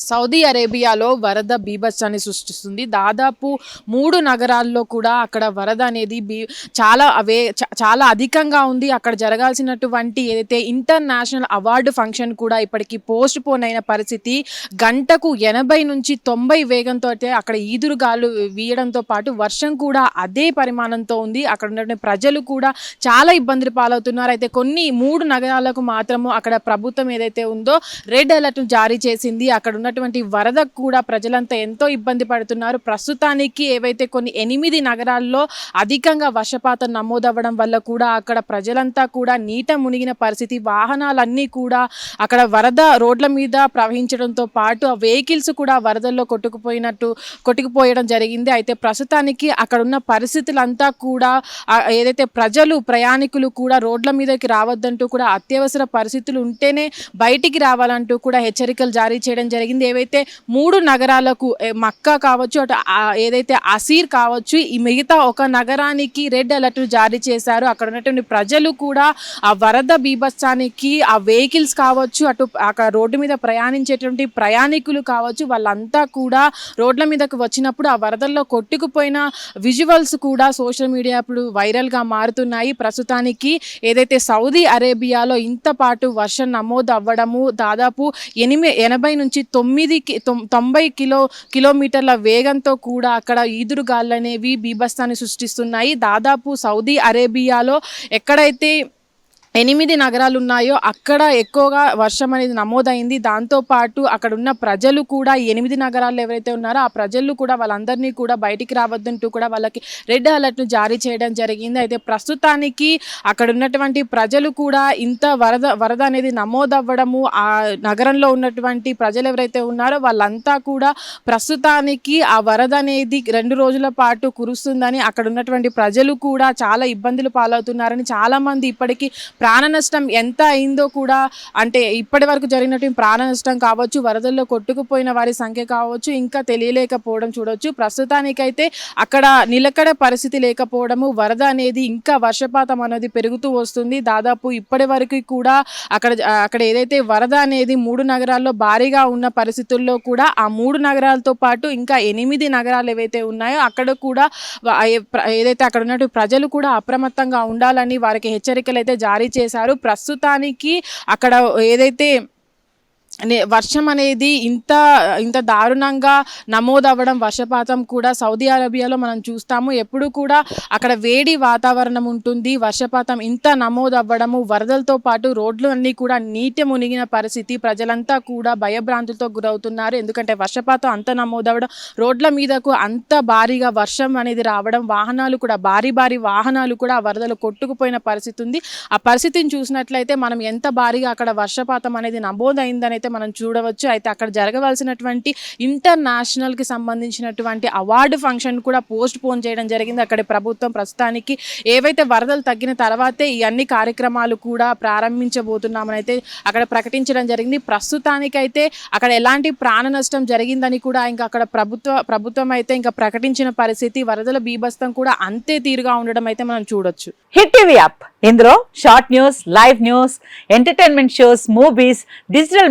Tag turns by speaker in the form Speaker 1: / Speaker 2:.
Speaker 1: Saudi అరేబియాలో వరద బీభత్సాన్ని సృష్టిస్తుంది. దాదాపు మూడు నగరాల్లో కూడా అక్కడ వరద అనేది బీ చాలా అవే చ- చాలా అధికంగా ఉంది. అక్కడ జరగాల్సినటువంటి ఏదైతే ఇంటర్నేషనల్ అవార్డు ఫంక్షన్ కూడా ఇప్పటికి పోస్ట్ పోన్ అయిన పరిస్థితి గంటకు ఎనభై నుంచి తొంభై వేగంతో అయితే అక్కడ ఈదురుగాలు వీయడంతో పాటు వర్షం కూడా అదే పరిమాణంతో ఉంది. అక్కడ ఉన్నటువంటి ప్రజలు కూడా చాలా ఇబ్బందులు పాలవుతున్నారు. అయితే కొన్ని మూడు నగరాలకు మాత్రము అక్కడ ప్రభుత్వం ఏదైతే ఉందో రెడ్ అలర్ట్ జారీ చేసింది. అక్కడ ఉన్నటువంటి వరద కూడా ప్రజలంతా ఎంతో ఇబ్బంది పడుతున్నారు. ప్రస్తుతానికి ఏవైతే కొన్ని ఎనిమిది నగరాల్లో అధికంగా వర్షపాతం నమోదవ్వడం వల్ల కూడా అక్కడ ప్రజలంతా కూడా నీట మునిగిన పరిస్థితి వాహనాలన్నీ కూడా అక్కడ వరద రోడ్ల మీద ప్రవహించడంతో పాటు ఆ వెహికల్స్ కూడా వరదల్లో కొట్టుకుపోయినట్టు కొట్టుకుపోయడం జరిగింది. అయితే ప్రస్తుతానికి అక్కడ ఉన్న పరిస్థితులంతా కూడా ఏదైతే ప్రజలు ప్రయాణికులు కూడా రోడ్ల మీదకి రావద్దంటూ కూడా అత్యవసర పరిస్థితులు ఉంటేనే బయటికి రావాలంటూ కూడా హెచ్చరికలు జారీ చేయడం జరిగింది. ఏవైతే మూడు నగరాలకు మక్కా కావచ్చు అటు ఏదైతే అసీర్ కావచ్చు ఈ మిగతా ఒక నగరానికి రెడ్ అలర్ట్ జారీ చేశారు. అక్కడ ఉన్నటువంటి ప్రజలు కూడా ఆ వరద బీభత్సానికి ఆ వెహికల్స్ కావచ్చు అటు అక్కడ రోడ్డు మీద ప్రయాణించేటువంటి ప్రయాణికులు కావచ్చు వాళ్ళంతా కూడా రోడ్ల మీదకు వచ్చినప్పుడు ఆ వరదల్లో కొట్టుకుపోయిన విజువల్స్ కూడా సోషల్ మీడియా ఇప్పుడు వైరల్గా మారుతున్నాయి. ప్రస్తుతానికి ఏదైతే సౌదీ అరేబియాలో ఇంత పాటు వర్షం నమోదు అవ్వడము దాదాపు ఎనిమిది ఎనభై నుంచి తొమ్మిది కి- తొం- తొంభై కిలో కిలోమీటర్ల వేగంతో కూడా అక్కడ ఈదురుగాళ్ళు అనేవి బీభత్సాన్ని సృష్టిస్తున్నాయి. దాదాపు సౌదీ అరేబియాలో ఎక్కడైతే ఎనిమిది నగరాలు ఉన్నాయో అక్కడ ఎక్కువగా వర్షం అనేది నమోదైంది. దాంతోపాటు అక్కడ ఉన్న ప్రజలు కూడా ఎనిమిది నగరాల్లో ఎవరైతే ఉన్నారో ఆ ప్రజలు కూడా వాళ్ళందరినీ కూడా బయటికి రావద్దంటూ కూడా వాళ్ళకి రెడ్ అలర్ట్ను జారీ చేయడం జరిగింది. అయితే ప్రస్తుతానికి అక్కడ ఉన్నటువంటి ప్రజలు కూడా ఇంత వరద వరద అనేది నమోదవ్వడము ఆ నగరంలో ఉన్నటువంటి ప్రజలు ఎవరైతే ఉన్నారో వాళ్ళంతా కూడా ప్రస్తుతానికి ఆ వరద అనేది రెండు రోజుల పాటు కురుస్తుందని అక్కడ ఉన్నటువంటి ప్రజలు కూడా చాలా ఇబ్బందులు పాలవుతున్నారని చాలామంది ఇప్పటికీ ప్రాణ నష్టం ఎంత అయిందో కూడా అంటే ఇప్పటి వరకు జరిగినటువంటి ప్రాణ నష్టం కావచ్చు వరదల్లో కొట్టుకుపోయిన వారి సంఖ్య కావచ్చు ఇంకా తెలియలేకపోవడం చూడవచ్చు ప్రస్తుతానికైతే అక్కడ నిలకడ పరిస్థితి లేకపోవడము వరద అనేది ఇంకా వర్షపాతం అనేది పెరుగుతూ వస్తుంది. దాదాపు ఇప్పటి వరకు కూడా అక్కడ అక్కడ ఏదైతే వరద అనేది మూడు నగరాల్లో భారీగా ఉన్న పరిస్థితుల్లో కూడా ఆ మూడు నగరాలతో పాటు ఇంకా ఎనిమిది నగరాలు ఏవైతే ఉన్నాయో అక్కడ కూడా ఏదైతే అక్కడ ఉన్నటువంటి ప్రజలు కూడా అప్రమత్తంగా ఉండాలని వారికి హెచ్చరికలు అయితే జారీ చేశారు. ప్రస్తుతానికి అక్కడ ఏదైతే వర్షం అనేది ఇంత ఇంత దారుణంగా నమోదవ్వడం వర్షపాతం కూడా సౌదీ అరేబియాలో మనం చూస్తాము. ఎప్పుడు కూడా అక్కడ వేడి వాతావరణం ఉంటుంది. వర్షపాతం ఇంత నమోదవ్వడము వరదలతో పాటు రోడ్లు అన్నీ కూడా నీటి మునిగిన పరిస్థితి. ప్రజలంతా కూడా భయభ్రాంతులతో గురవుతున్నారు. ఎందుకంటే వర్షపాతం అంత నమోదవ్వడం రోడ్ల మీదకు అంత భారీగా వర్షం అనేది రావడం వాహనాలు కూడా భారీ భారీ వాహనాలు కూడా ఆ వరదలు కొట్టుకుపోయిన పరిస్థితి ఉంది. ఆ పరిస్థితిని చూసినట్లయితే మనం ఎంత భారీగా అక్కడ వర్షపాతం అనేది నమోదైందని అయితే మనం చూడవచ్చు అయితే అక్కడ జరగవలసినటువంటి ఇంటర్నేషనల్కి సంబంధించినటువంటి అవార్డు ఫంక్షన్ కూడా పోస్ట్ పోన్ చేయడం జరిగింది. అక్కడ ప్రభుత్వం ప్రస్తుతానికి ఏవైతే వరదలు తగ్గిన తర్వాతే ఈ అన్ని కార్యక్రమాలు కూడా ప్రారంభించబోతున్నామని అయితే అక్కడ ప్రకటించడం జరిగింది. ప్రస్తుతానికైతే అక్కడ ఎలాంటి ప్రాణ నష్టం జరిగిందని కూడా ఇంకా అక్కడ ప్రభుత్వ ప్రభుత్వం అయితే ఇంకా ప్రకటించిన పరిస్థితి వరదల బీభత్సం కూడా అంతే తీరుగా ఉండడం అయితే మనం చూడొచ్చు.
Speaker 2: హిట్ టీవీ యాప్ ఇందులో short news live news entertainment shows movies digital